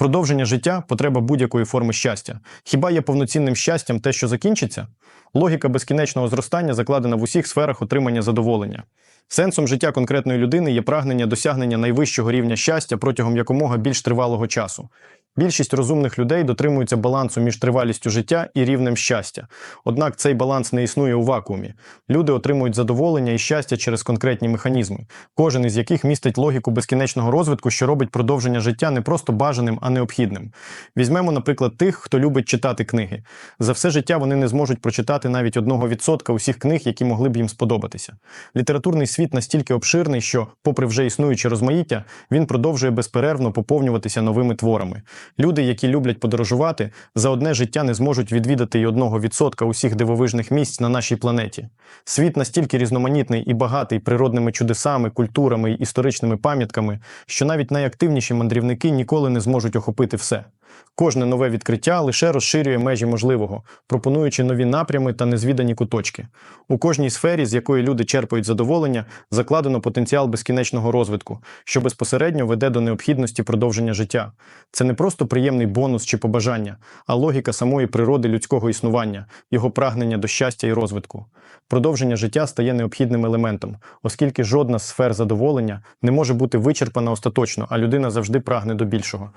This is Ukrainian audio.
Продовження життя потреба будь-якої форми щастя. Хіба є повноцінним щастям те, що закінчиться? Логіка безкінечного зростання закладена в усіх сферах отримання задоволення. Сенсом життя конкретної людини є прагнення досягнення найвищого рівня щастя протягом якомога більш тривалого часу. Більшість розумних людей дотримуються балансу між тривалістю життя і рівнем щастя. Однак цей баланс не існує у вакуумі. Люди отримують задоволення і щастя через конкретні механізми, кожен із яких містить логіку безкінечного розвитку, що робить продовження життя не просто бажаним, а необхідним. Візьмемо, наприклад, тих, хто любить читати книги. За все життя вони не зможуть прочитати навіть одного відсотка усіх книг, які могли б їм сподобатися. Літературний світ настільки обширний, що, попри вже існуючі розмаїття, він продовжує безперервно поповнюватися новими творами. Люди, які люблять подорожувати, за одне життя не зможуть відвідати й одного відсотка усіх дивовижних місць на нашій планеті. Світ настільки різноманітний і багатий природними чудесами, культурами й історичними пам'ятками, що навіть найактивніші мандрівники ніколи не зможуть охопити все. Кожне нове відкриття лише розширює межі можливого, пропонуючи нові напрями та незвідані куточки. У кожній сфері, з якої люди черпають задоволення, закладено потенціал безкінечного розвитку, що безпосередньо веде до необхідності продовження життя. Це не просто приємний бонус чи побажання, а логіка самої природи людського існування, його прагнення до щастя і розвитку. Продовження життя стає необхідним елементом, оскільки жодна з сфер задоволення не може бути вичерпана остаточно, а людина завжди прагне до більшого.